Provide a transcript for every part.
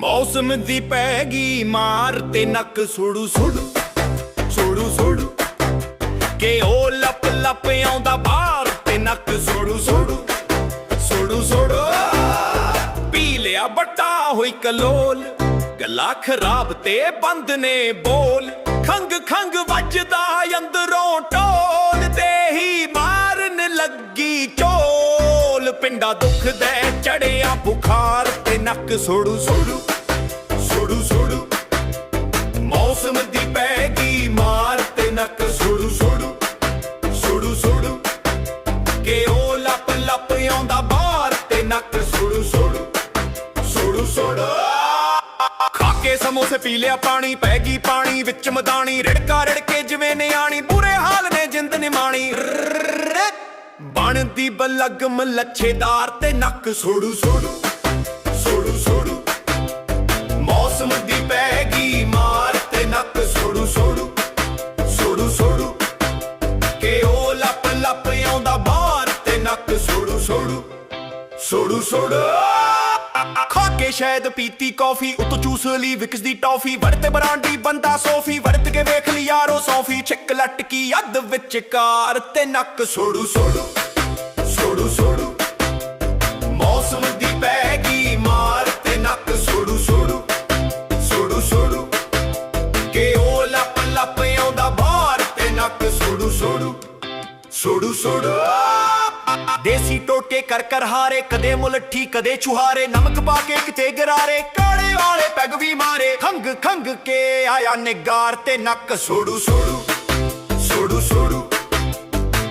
ਮੌਸਮ ਦੀ ਪੈ ਗਈ ਮਾਰ ਤੇ ਨੱਕ ਸੁੜੂ ਸੁੜੂ ਸੁੜੂ ਸੁੜੂ। ਕਿ ਉਹ ਲੱਪ ਲੱਪ ਆਉਂਦਾ ਬਾਹਰ ਤੇ ਨੱਕ ਸੁੜੂ ਸੁੜੂ ਸੁੜੂ ਸੁੜੂ। ਪੀ ਲਿਆ ਬੱਟਾ ਹੋਈ ਕਲੋਲ ਗਲਾ ਖਰਾਬ ਤੇ ਬੰਦ ਨੇ ਬੋਲ। ਖੰਗ ਖੰਗ ਵੱਜਦਾ ਅੰਦਰੋਂ ਢੋਲ ਤੇ ਹੀ ਮਾਰਨ ਲੱਗੀ ਝੋਲ ਪਿੰਡਾ ਦੁਖਦਾ ਚੜਿਆ ਬੁਖਾਰ ਨੱਕ ਸੁੜੂ ਸੁੜੂ ਸੁੜੂ ਸੁੜੂ। ਮੌਸਮ ਦੀ ਪੈ ਗਈ ਮਾਰ ਤੇ ਨੱਕ ਸੁੜੂ ਸੁੜੂ ਸੁੜੂ ਸੁੜੂ। ਕਿ ਉਹ ਲੱਪ ਲੱਪ ਆਉਂਦਾ ਬਾਹਰ ਤੇ ਨੱਕ ਸੁੜੂ ਸੁੜੂ ਸੁੜੂ ਸੁੜੂ। ਖਾ ਕੇ ਸਮੋਸੇ ਪੀ ਲਿਆ ਪਾਣੀ, ਪੈ ਗਈ ਪਾਣੀ ਵਿੱਚ ਮਦਾਨੀ ਰੜਕਾ ਰੜਕੇ ਜਿਵੇਂ ਨਿਆਣੀ, ਬੁਰੇ ਹਾਲ ਨੇ ਜਿੰਦ ਨਿਮਾਣੀ। ਬਣਦੀ ਬਲਗਮ ਲੱਛੇਦਾਰ ਤੇ ਨੱਕ ਸੁੜੂ, ਸੋੜੂ। ਸੁੜੂ ਸੁੜੂ ਸੁੜੂ। ਸੁੜੂ ਉਹ ਲੱਪ ਲੱਪ ਆਉਂਦਾ ਬਾਹਰ ਤੇ ਨੱਕ ਸੁੜੂ ਸੁੜੂ ਸੁੜੂ ਸੁੜੂ। ਖਾ ਕੇ ਸ਼ਾਇਦ ਪੀਤੀ ਕਾਫੀ, ਉਤੋਂ ਚੂਸ ਲਈ ਵਿਕਸ ਦੀ ਟੌਫੀ। ਵਰਤੇ ਬਰਾਂਡੀ ਬੰਦਾ ਸੋਫੀ, ਵਰਤ ਕੇ ਵੇਖ ਲਈ ਯਾਰੋ ਸੌਫੀ। ਛਿੱਕ ਲਟਕੀ ਅੱਧ ਵਿੱਚ ਕਾਰ ਤੇ ਨੱਕ ਸੋੜੂ ਸੋੜੂ। ਸੁੜੂ ਸੁੜੂ। ਦੇਸੀ ਟੋਟੇ ਕਰ ਕਰ ਹਾਰੇ ਕਦੇ ਮੁਲੱਠੀ ਕਦੇ ਚੁਹਾਰੇ ਨਮਕ ਪਾ ਕੇ ਕਿਤੇ ਗਰਾਰੇ ਕਾਲੇ ਵਾਲੇ ਪੈਗ ਵੀ ਮਾਰੇ ਖੰਗ ਖੰਗ ਕੇ ਆਇਆ ਨਿਗਾਰ ਤੇ ਨੱਕ। ਸੁੜੂ ਸੁੜੂ। ਸੁੜੂ ਸੁੜੂ।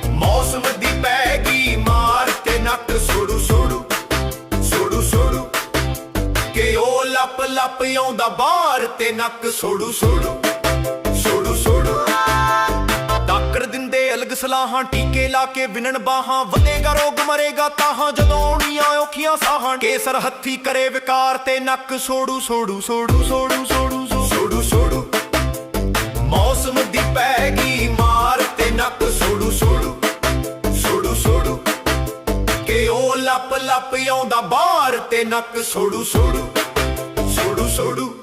ਮੌਸਮ ਦੀ ਪੈ ਗਈ ਮਾਰ ਤੇ ਨੱਕ। ਸੁੜੂ ਸੁੜੂ। ਸੁੜੂ ਸੁੜੂ। ਕਿ ਉਹ ਲੱਪ ਲੱਪ ਆਉਂਦਾ ਬਾਹਰ ਤੇ ਨੱਕ। ਸੁੜੂ ਸੁੜੂ। ਸਲਾਹਾਂ ਟੀਕੇ ਲਾ ਕੇ ਵਿਨਣ ਬਾਹਾਂ ਵਧੇਗਾ ਰੋਗ ਮਰੇਗਾ ਤਾਹਾਂ ਜਦੋਂ ਆਉਣੀਆਂ ਔਖੀਆਂ ਸਾਹਾਂ। ਕੇਸਰ ਹੱਥੀ ਕਰੇ ਵਿਕਾਰ ਤੇ ਨੱਕ ਸੋੜੂ ਸੋੜੂ ਸੋੜੂ ਸੋੜੂ ਸੋੜੂ ਸੋੜੂ। ਸੋੜੂ ਮੌਸਮ ਦੀ ਪੈ ਗਈ ਮਾਰ ਤੇ ਨੱਕ ਸੋੜੂ ਸੋੜੂ ਸੋੜੂ ਸੋੜੂ। ਕਿ ਉਹ ਲੱਪ ਲੱਪ ਆਉਂਦਾ ਬਾਹਰ ਤੇ ਨੱਕ ਸੋੜੂ ਸੋੜੂ ਸੋੜੂ ਸੋੜੂ।